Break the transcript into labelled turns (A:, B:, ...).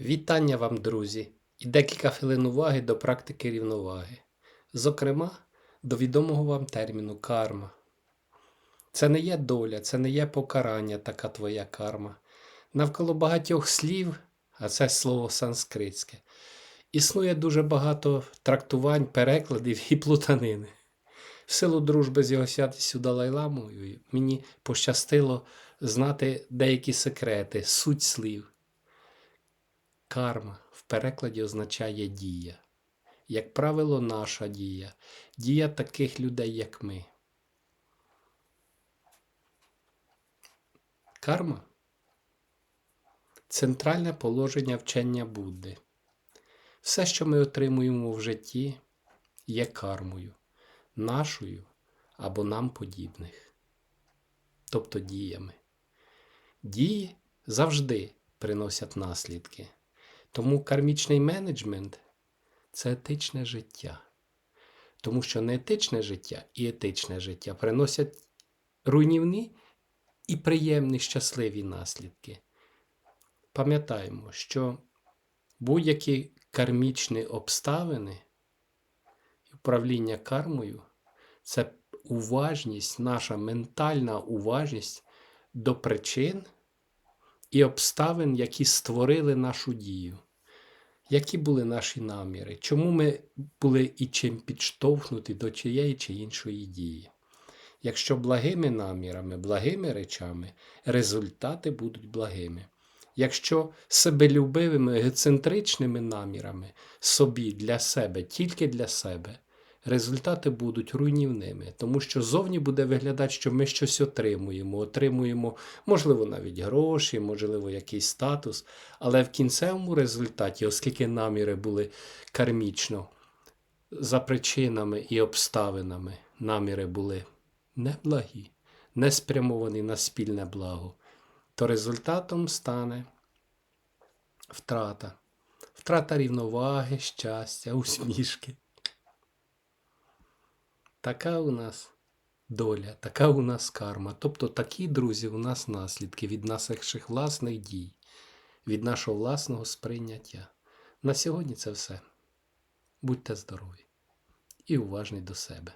A: Вітання вам, друзі, і декілька хвилин уваги до практики рівноваги. Зокрема, до відомого вам терміну карма. Це не є доля, це не є покарання, така твоя карма. Навколо багатьох слів, а це слово санскритське, існує дуже багато трактувань, перекладів і плутанини. В силу дружби з його святістю Далай-Ламою мені пощастило знати деякі секрети, суть слів. Карма в перекладі означає дія. Як правило, наша дія, дія таких людей, як ми. Карма центральне положення вчення Будди. Все, що ми отримуємо в житті, є кармою, нашою або нам подібних, тобто діями. Дії завжди приносять наслідки. Тому кармічний менеджмент це етичне життя. Тому що неетичне життя і етичне життя приносять руйнівні і приємні щасливі наслідки. Пам'ятаємо, що будь-які кармічні обставини і управління кармою це уважність, наша ментальна уважність до причин і обставин, які створили нашу дію. Які були наші наміри? Чому ми були і чим підштовхнуті до чиєї чи іншої дії? Якщо благими намірами, благими речами, результати будуть благими. Якщо себелюбивими, егоцентричними намірами собі для себе, тільки для себе, результати будуть руйнівними, тому що зовні буде виглядати, що ми щось отримуємо, отримуємо, можливо, навіть гроші, можливо, якийсь статус, але в кінцевому результаті, оскільки наміри були кармічно, за причинами і обставинами, наміри були неблагі, не спрямовані на спільне благо, то результатом стане втрата. Втрата рівноваги, щастя, усмішки. Така у нас доля, така у нас карма. Тобто такі, друзі, у нас наслідки від наших власних дій, від нашого власного сприйняття. На сьогодні це все. Будьте здорові і уважні до себе.